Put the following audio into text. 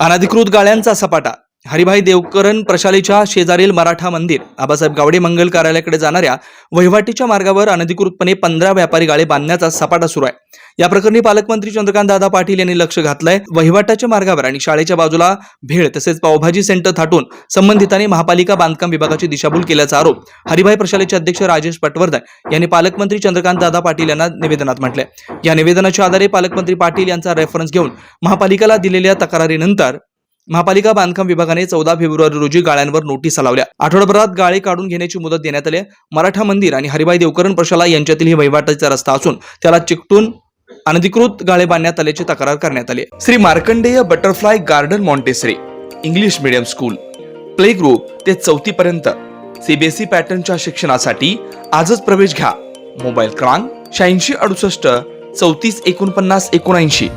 अनधिकृत गाळ्यांचा सपाटा. हरिभाई देवकरण प्रशालेच्या शेजारील मराठा मंदिर. आबासाहेब गावडे मंगल कार्यालयाकडे जाणाऱ्या वहिवाटीच्या मार्गावर अनधिकृतपणे पंधरा व्यापारी गाळे बांधण्याचा सपाटा सुरू आहे. या प्रकरणी पालकमंत्री चंद्रकांत दादा पाटील यांनी लक्ष घातलंय. वहिवाटाच्या मार्गावर आणि शाळेच्या बाजूला भेळ तसेच पावभाजी सेंटर थाटून संबंधितांनी महापालिका बांधकाम विभागाची दिशाभूल केल्याचा आरोप हरिभाई प्रशालेचे अध्यक्ष राजेश पटवर्धन यांनी पालकमंत्री चंद्रकांत दादा पाटील यांना निवेदनात म्हटलंय. या निवेदनाच्या आधारे पालकमंत्री पाटील यांचा रेफरन्स घेऊन महापालिकेला दिलेल्या तक्रारीनंतर महापालिका बांधकाम विभागाने चौदा फेब्रुवारी रोजी गाळ्यांवर नोटीसा लावल्या आठवडाभरात गाळे काढून घेण्याची मुदत देण्यात आली मराठा मंदिर आणि हरिभाई देवकरण प्रशाला यांच्यातील ही वहिवाटाचा रस्ता असून त्याला चिकटून अनधिकृत गाळे बांधण्यात आल्याची तक्रार करण्यात आली. Shri Markandeya butterfly garden Montessori English medium school. Play group ते चौथी पर्यंत. सीबीएसई पॅटर्नच्या शिक्षणासाठी आजच प्रवेश घ्या. मोबाईल क्रमांक शहाऐंशी अडुसष्ट चौतीस एकोणपन्नास एकोणऐंशी.